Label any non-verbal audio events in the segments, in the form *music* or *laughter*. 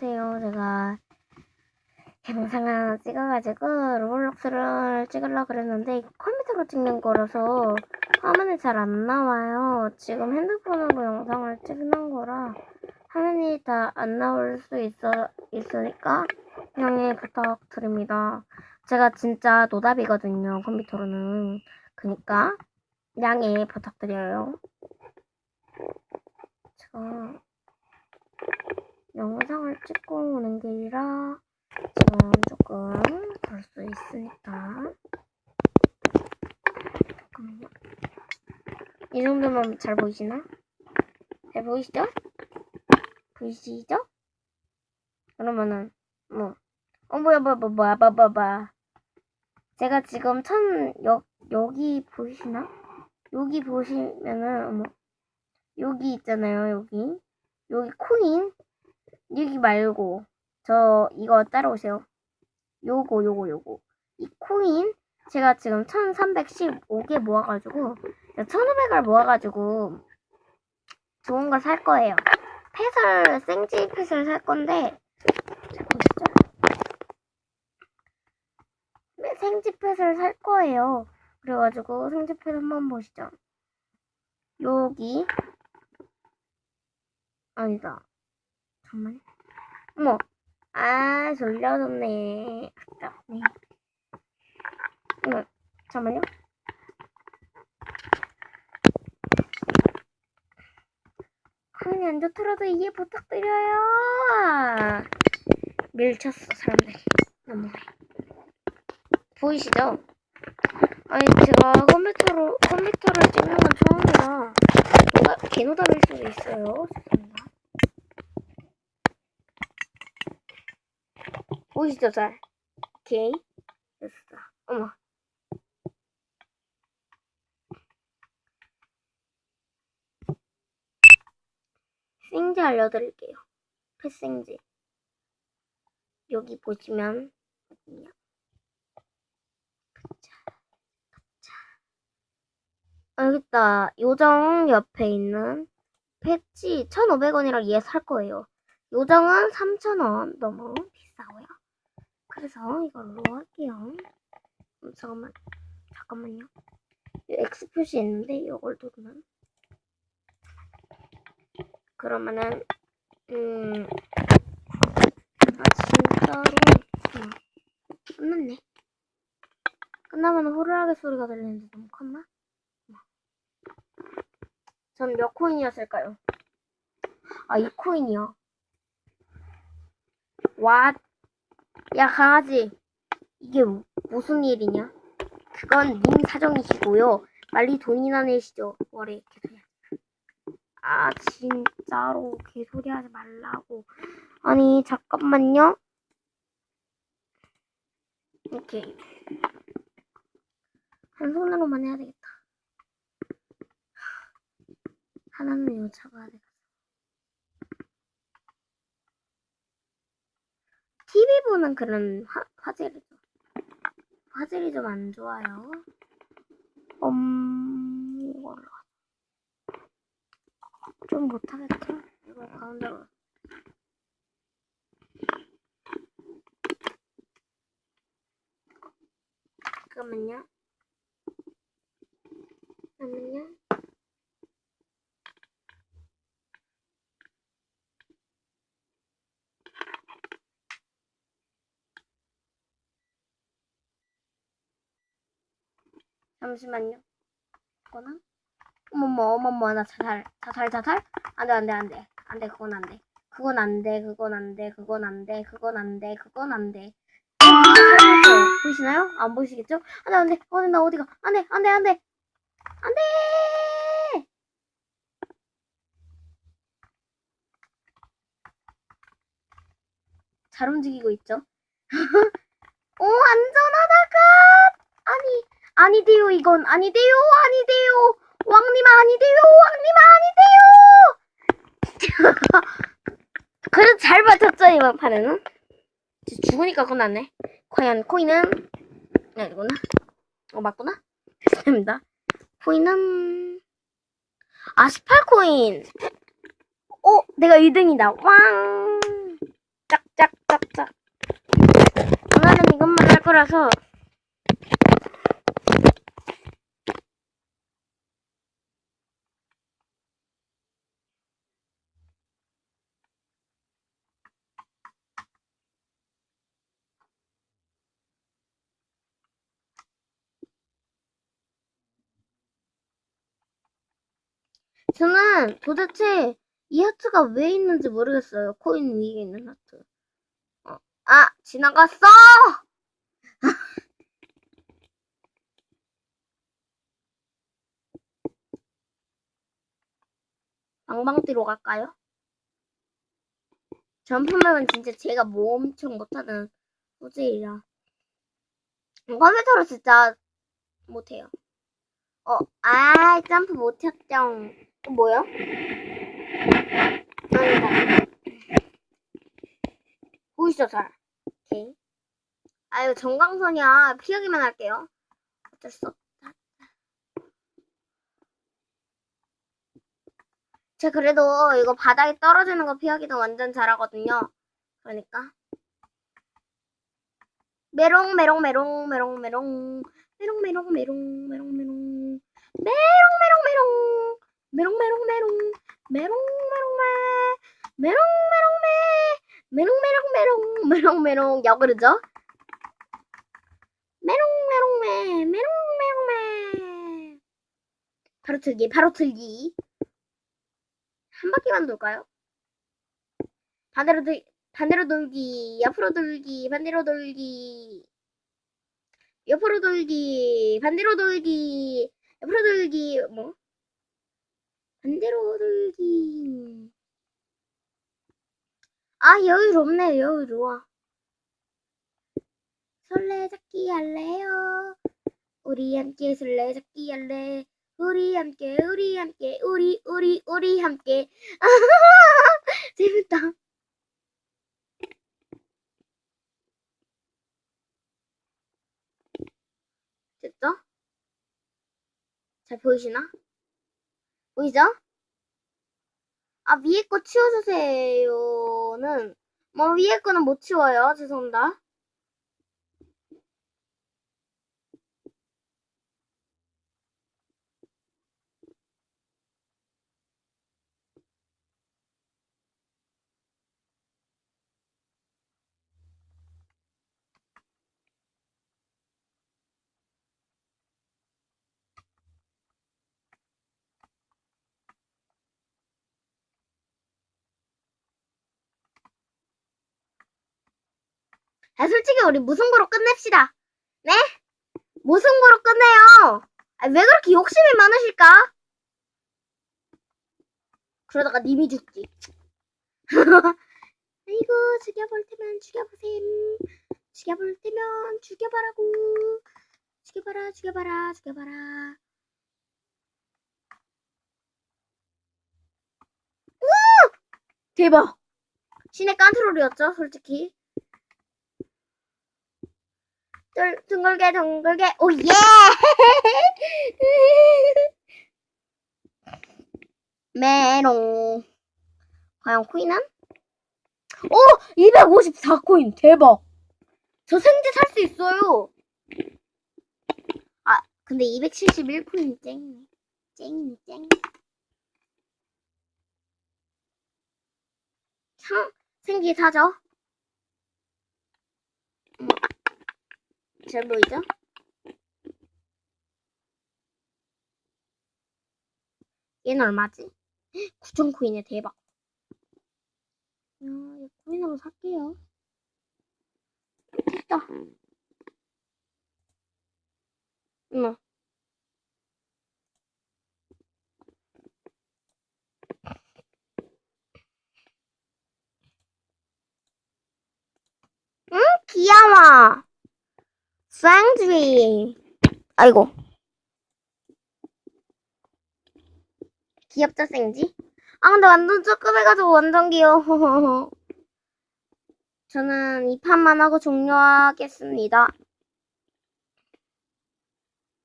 못해요. 제가 영상을 하나 찍어가지고 로블록스를 찍으려고 그랬는데 컴퓨터로 찍는 거라서 화면이 잘 안 나와요. 지금 핸드폰으로 영상을 찍는 거라 화면이 다 안 나올 수 있어 있으니까 양해 부탁드립니다. 제가 진짜 노답이거든요. 컴퓨터로는 그니까 양해 부탁드려요. 제가 영상을 찍고 오는 길이라 지금 조금 볼 수 있으니까 잠깐만요. 이 정도면 잘 보이시나? 잘 보이시죠? 보이시죠? 그러면은 뭐 어 뭐야 뭐야 뭐야 뭐야 뭐야 뭐야 제가 지금 천 여, 여기 보이시나? 여기 보시면은 어머 여기 있잖아요 여기 여기 코인 여기 말고 저 이거 따라오세요. 요거 요거 요거. 이 코인 제가 지금 1315개 모아가지고 1500을 모아가지고 좋은 걸 살 거예요. 펫을 생지 펫을 살 건데 자 보시죠. 네, 생지 펫을 살 거예요. 그래가지고 생지 펫 한번 보시죠. 여기 아니다 잠깐만요 어머. 아 졸려졌네. 아깝네. 어머 잠깐만요. 코인이 안 좋더라도 이해 부탁드려요. 밀쳤어 사람들이 너무해 보이시죠? 아니 제가 컴퓨터로 컴퓨터를 찍는 건 처음이라 노다, 개노답일 수도 있어요 죄송합니다 보이시죠 잘? 오케이. 됐어. 어머. 생지 알려드릴게요. 패생지. 여기 보시면 어디냐 아, 여기 있다. 요정 옆에 있는 패치 1,500원이라 얘살 거예요. 요정은 3,000원. 너무 비싸고요 그래서 이걸로 할게요 음, 잠깐만 잠깐만요 이 X 표시 있는데 이걸 누르면 그러면은 음 아, 진짜로 어, 끝났네 끝나면 호루라기 소리가 들리는데 너무 컸나? 전 몇 코인이었을까요? 아, 이 코인이요. 와, 야, 강아지. 이게 무- 무슨 일이냐? 그건 님 사정이시고요. 빨리 돈이나 내시죠. 월에 개소리. 아, 진짜로 개소리 하지 말라고. 아니, 잠깐만요. 오케이. 한 손으로만 해야 되겠다. 하나는 이거 잡아야 TV 보는 그런 화, 화질이 좀, 화질이 좀 안 좋아요. 음, 이걸로. 좀 못하겠죠? 이거 가운데로. 잠깐만요. 잠깐만요. 잠시만요. 이거나? 어머머, 어머머, 나 자살, 자살, 자살? 안 돼, 안 돼, 안 돼. 안 돼, 그건 안 돼. 그건 안 돼, 그건 안 돼, 그건 안 돼, 그건 안 돼, 그건 안 돼. 살았어요. 보이시나요? 안 보이시겠죠? 안 돼, 안 돼. 어디, 나 어디가? 안 돼, 안 돼, 안 돼. 안 돼! 잘 움직이고 있죠? 아니돼요 이건. 아니돼요 아니돼요. 왕님 아니돼요 왕님 아니돼요. *laughs* 그래도 잘 맞췄죠 이번 판에는? 죽으니까 끝났네. 과연 코인은? 아 이거나. 어 맞구나? 됩니다. 코인은? 아 18코인. 어 내가 1등이다. 왕! 짝짝짝짝. 오늘은 이것만 할 거라서 저는 도대체 이 하트가 왜 있는지 모르겠어요. 코인 위에 있는 하트. 어, 아, 지나갔어! *laughs* 방방띠로 갈까요? 점프맵은 진짜 제가 뭐 엄청 못하는 소질이라. 컴퓨터로 진짜 못해요. 어, 아, 점프 못했죠. 어, 뭐야? 아니다. 보이시죠, 잘? 오케이. 아유, 정강선이야. 피하기만 할게요. 어쩔 수 없다. 제가 그래도 이거 바닥에 떨어지는 거 피하기도 완전 잘하거든요. 그러니까. 메롱, 메롱, 메롱, 메롱, 메롱. 메롱, 메롱, 메롱, 메롱, 메롱. 메롱, 메롱, 메롱. 메롱, 메롱, 메롱. 메롱, 메롱, 메. 메롱, 메롱, 메. 메롱, 메롱, 메롱. 메롱, 메롱. 여그르죠? 메롱, 메롱, 메. 메롱, 메롱, 메. 바로 틀기, 바로 틀기. 한 바퀴만 돌까요? 반대로 돌, 반대로 돌기, 옆으로 돌기, 반대로 돌기. 옆으로 돌기, 반대로 돌기, 옆으로 돌기, 뭐? 반대로 돌기. 아, 여유롭네, 여유로워. 술래잡기 할래요. 우리 함께 술래잡기 할래. 우리 함께, 우리 함께, 우리, 우리, 우리 함께. *laughs* 재밌다. 됐죠? 잘 보이시나? 보이죠? 아, 위에 거 치워주세요는, 뭐, 위에 거는 못 치워요. 죄송합니다. 아, 솔직히 우리 무승부로 끝냅시다. 네? 무승부로 끝내요. 아, 왜 그렇게 욕심이 많으실까? 그러다가 님이 죽지. *laughs* 아이고, 죽여볼 테면 죽여보셈. 죽여볼 테면 죽여봐라고. 죽여봐라, 죽여봐라, 죽여봐라. 우! 대박. 신의 깐트롤이었죠, 솔직히. 둥, 둥글게 둥글게 오예 *laughs* 메롱 과연 코인은? 오 254코인 대박 저 생지 살 수 있어요 아 근데 271코인 쨍 쨍, 쨍. 참, 생기 사죠? 음. 잘 보이죠? 얘는 얼마지? *gasps* 9천 코인에 대박. 야, 이 코인으로 살게요. 됐다. 응. 응, 귀여워. 쌍쥐. 아이고. 귀엽죠, 생지? 아, 근데 완전 조금해가지고 완전 귀여워. *laughs* 저는 이 판만 하고 종료하겠습니다.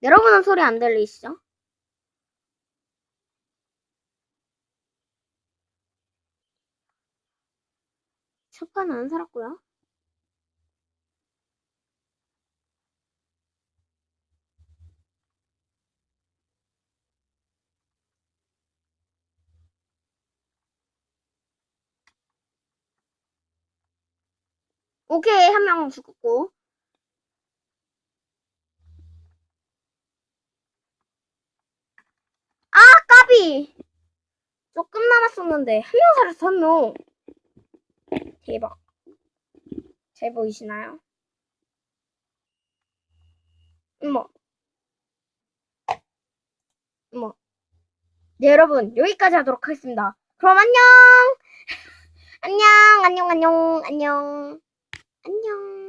여러분은 소리 안 들리시죠? 첫 판은 안 살았고요. 오케이, 한명 죽었고. 아, 까비! 조금 남았었는데, 한 명 살았어, 한 명. 대박. 잘 보이시나요? 어머. 어머. 네, 여러분, 여기까지 하도록 하겠습니다. 그럼 안녕! *laughs* 안녕, 안녕, 안녕, 안녕. 안녕.